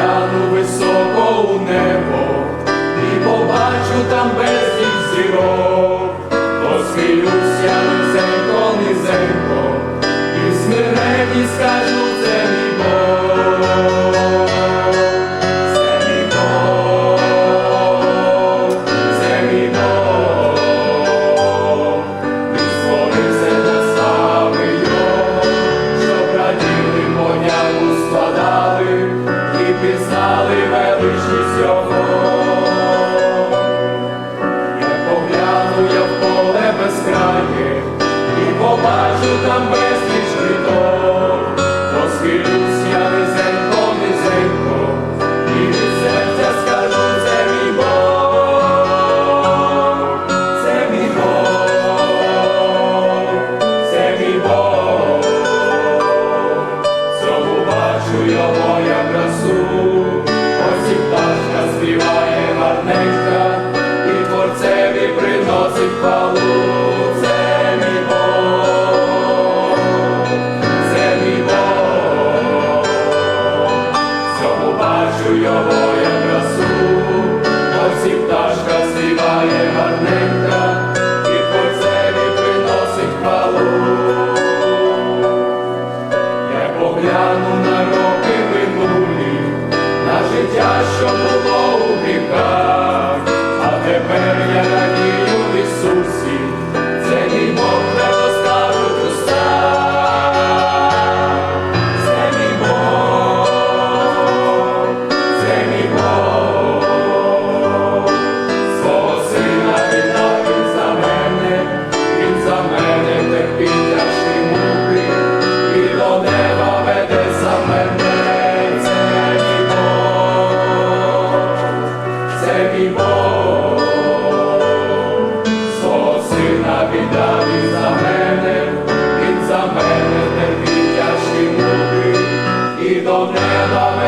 гляну високо у небо і побачу там безліч зірок. пізнали величність його, як погляну я в поле безкрає і побачу там. приносить палу. Його я повнила.